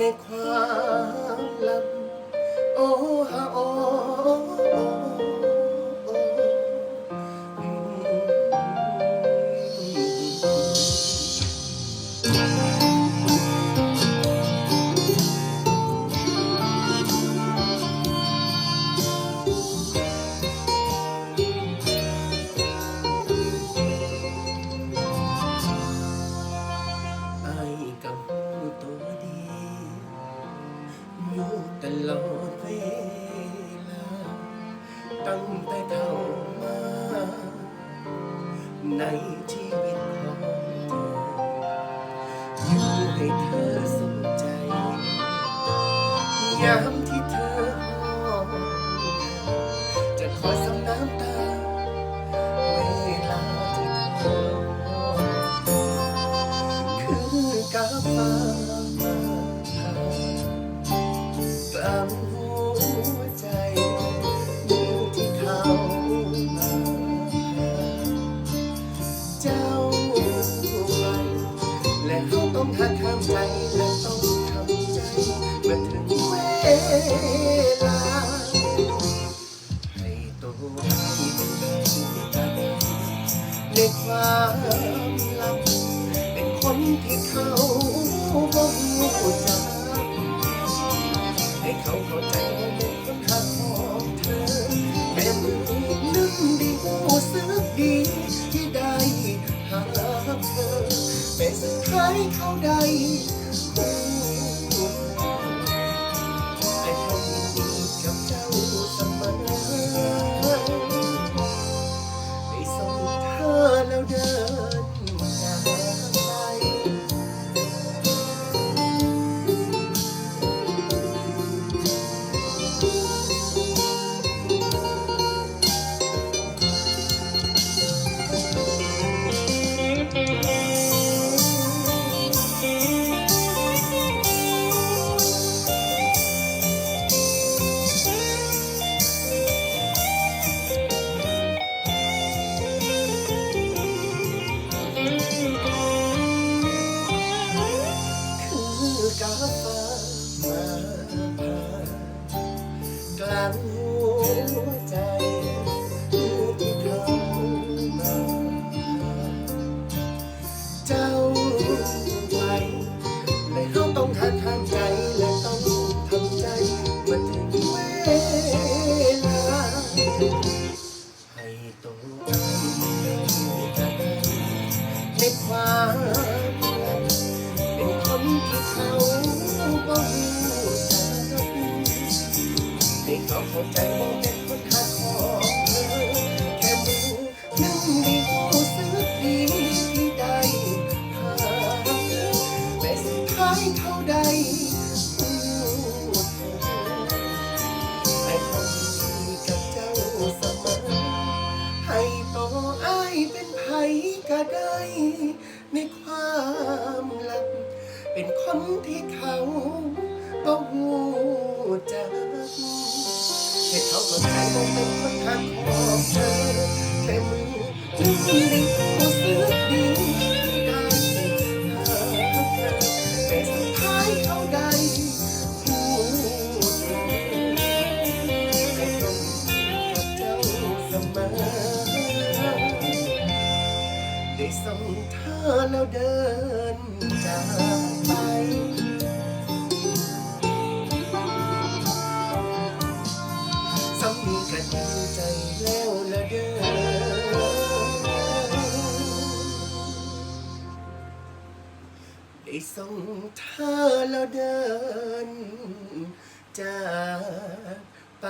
ในความลับโอ้ฮะโอ้ ลอดเวลา ตั้งแต่เข้ามา ในชีวิตของเธออยู่ให้เธอสนใจยา หัวใจมือที่เขามาเจ้าไปและเขาต้องหักข้ามใจและต้องทำใจเมื่อถึงเวลา ให้ตัวที่เป็นที่กันในความลับเป็นคนที่เขาบ่รู้จักให้ หาเธอเป็นสุดท้ายเขาใด หัวใจที่เขามาเจ้าไปและเขาต้องหักห้ามใจและต้องทำใจเมื่อถึงเวลาให้ตัวกันในความเป็นคนที่เขา ให้เขาเข้าใจว่าเป็นคนหักของเธอแค่มือนึงดีรู้สึกดีที่ได้หาเธอแต่สุดท้ายเขาได้พูดเธอให้เขายินดีกับเจ้าเสมอให้ต่ออ้ายเป็นไผก็ได้ในความลับ เป็นคนที่เขาบ่หูจัก เป็นคนข้างของเธอแค่มือนึกดีรู้สึกดีที่ได้หาเธอแต่สุดท้ายเขาได้พูดเธอให้คนกับเจ้าเสมอได้ส่งเธอแล้วเดินจากไป ได้ส่งเธอแล้วเดินจากไป